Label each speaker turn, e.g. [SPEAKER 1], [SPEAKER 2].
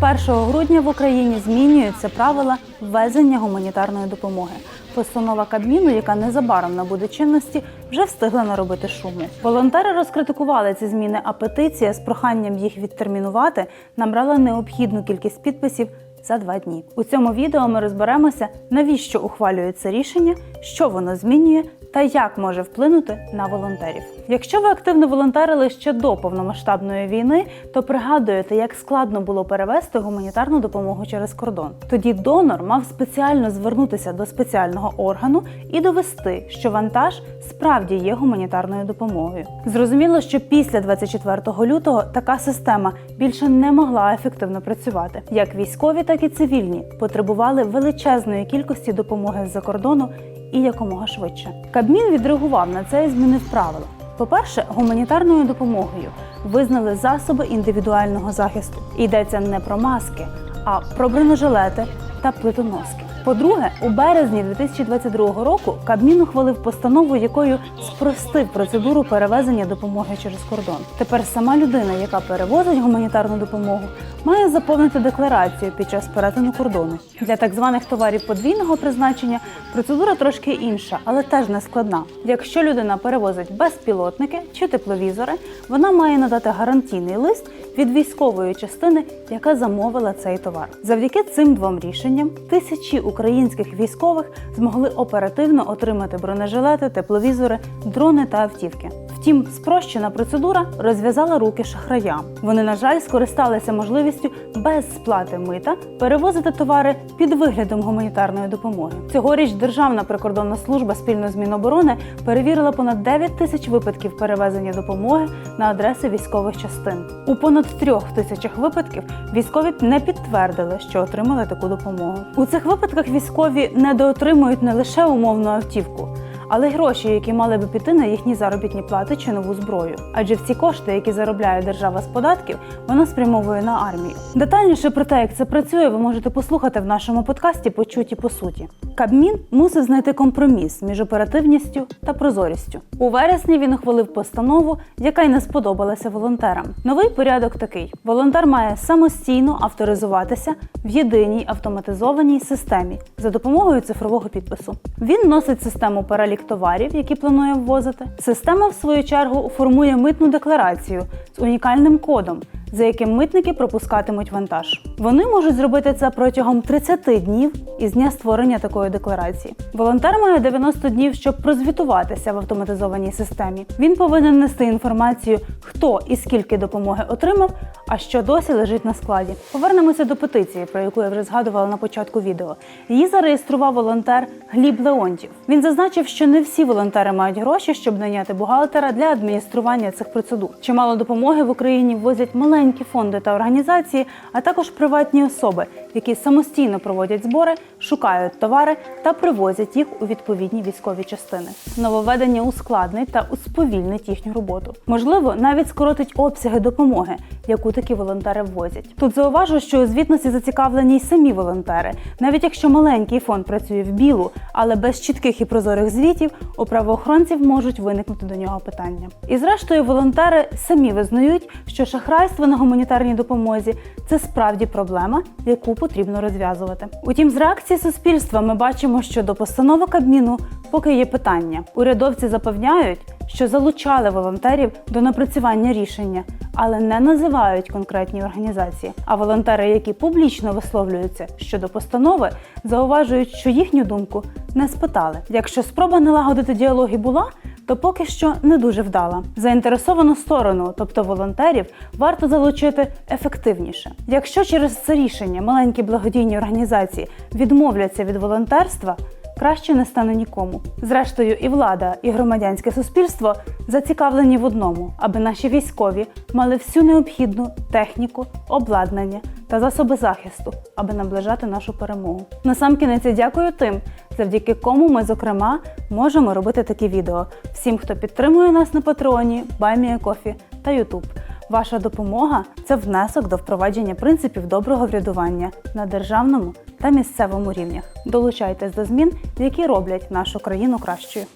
[SPEAKER 1] З 1 грудня в Україні змінюються правила ввезення гуманітарної допомоги. Постанова Кабміну, яка незабаром набуде чинності, вже встигла наробити шуму. Волонтери розкритикували ці зміни, а петиція з проханням їх відтермінувати набрала необхідну кількість підписів за два дні. У цьому відео ми розберемося, навіщо ухвалюється рішення, що воно змінює та як може вплинути на волонтерів. Якщо ви активно волонтерили ще до повномасштабної війни, то пригадуєте, як складно було перевести гуманітарну допомогу через кордон. Тоді донор мав спеціально звернутися до спеціального органу і довести, що вантаж справді є гуманітарною допомогою. Зрозуміло, що після 24 лютого така система більше не могла ефективно працювати. Як військові, так і цивільні потребували величезної кількості допомоги з-за кордону і якомога швидше. Кабмін відреагував на це і змінив правила. По-перше, гуманітарною допомогою визнали засоби індивідуального захисту. Йдеться не про маски, а про бронежилети та плитоноски. По-друге, у березні 2022 року Кабмін ухвалив постанову, якою спростив процедуру перевезення допомоги через кордон. Тепер сама людина, яка перевозить гуманітарну допомогу, має заповнити декларацію під час перетину кордону. Для так званих товарів подвійного призначення процедура трошки інша, але теж не складна. Якщо людина перевозить безпілотники чи тепловізори, вона має надати гарантійний лист від військової частини, яка замовила цей товар. Завдяки цим двом рішенням тисячі українських військових змогли оперативно отримати бронежилети, тепловізори, дрони та автівки. Втім, спрощена процедура розв'язала руки шахраям. Вони, на жаль, скористалися можливістю без сплати мита перевозити товари під виглядом гуманітарної допомоги. Цьогоріч Державна прикордонна служба спільно з Міноборони перевірила понад 9 тисяч випадків перевезення допомоги на адреси військових частин. У понад трьох тисячах випадків військові не підтвердили, що отримали таку допомогу. У цих випадках військові недоотримують не лише умовну автівку але й гроші, які мали би піти на їхні заробітні плати чи нову зброю. Адже в ці кошти, які заробляє держава з податків, вона спрямовує на армію. Детальніше про те, як це працює, ви можете послухати в нашому подкасті Почуті по суті. Кабмін мусив знайти компроміс між оперативністю та прозорістю. У вересні він ухвалив постанову, яка й не сподобалася волонтерам. Новий порядок такий: волонтер має самостійно авторизуватися в єдиній автоматизованій системі за допомогою цифрового підпису. Він носить систему перелік товарів, які планує ввозити. Система, в свою чергу, формує митну декларацію з унікальним кодом. За яким митники пропускатимуть вантаж, вони можуть зробити це протягом 30 днів із дня створення такої декларації. Волонтер має 90 днів, щоб прозвітуватися в автоматизованій системі. Він повинен нести інформацію, хто і скільки допомоги отримав, а що досі лежить на складі. Повернемося до петиції, про яку я вже згадувала на початку відео. Її зареєстрував волонтер Гліб Леонтів. Він зазначив, що не всі волонтери мають гроші, щоб найняти бухгалтера для адміністрування цих процедур. Чимало допомоги в Україні ввозять маленькі фонди та організації, а також приватні особи, які самостійно проводять збори, шукають товари та привозять їх у відповідні військові частини. Нововведення ускладнить та усповільнить їхню роботу. Можливо, навіть скоротить обсяги допомоги, яку такі волонтери ввозять. Тут зауважу, що у звітності зацікавлені й самі волонтери, навіть якщо маленький фонд працює в білу, але без чітких і прозорих звітів, у правоохоронців можуть виникнути до нього питання. І зрештою, волонтери самі визнають, що шахрайство на гуманітарній допомозі це справді проблема, яку потрібно розв'язувати. Утім, з реакції суспільства ми бачимо, що до постанови Кабміну поки є питання. Урядовці запевняють, що залучали волонтерів до напрацювання рішення, але не називають конкретні організації. А волонтери, які публічно висловлюються щодо постанови, зауважують, що їхню думку не спитали. Якщо спроба налагодити діалог і була, то поки що не дуже вдала. Заінтересовану сторону, тобто волонтерів, варто залучити ефективніше. Якщо через це рішення маленькі благодійні організації відмовляться від волонтерства. Краще не стане нікому. Зрештою, і влада, і громадянське суспільство зацікавлені в одному, аби наші військові мали всю необхідну техніку, обладнання та засоби захисту, аби наближати нашу перемогу. Насамкінець дякую тим, завдяки кому ми, зокрема, можемо робити такі відео. Всім, хто підтримує нас на Патреоні, Баймієкофі та Ютуб. Ваша допомога це внесок до впровадження принципів доброго врядування на державному та місцевому рівнях. Долучайтесь до змін, які роблять нашу країну кращою.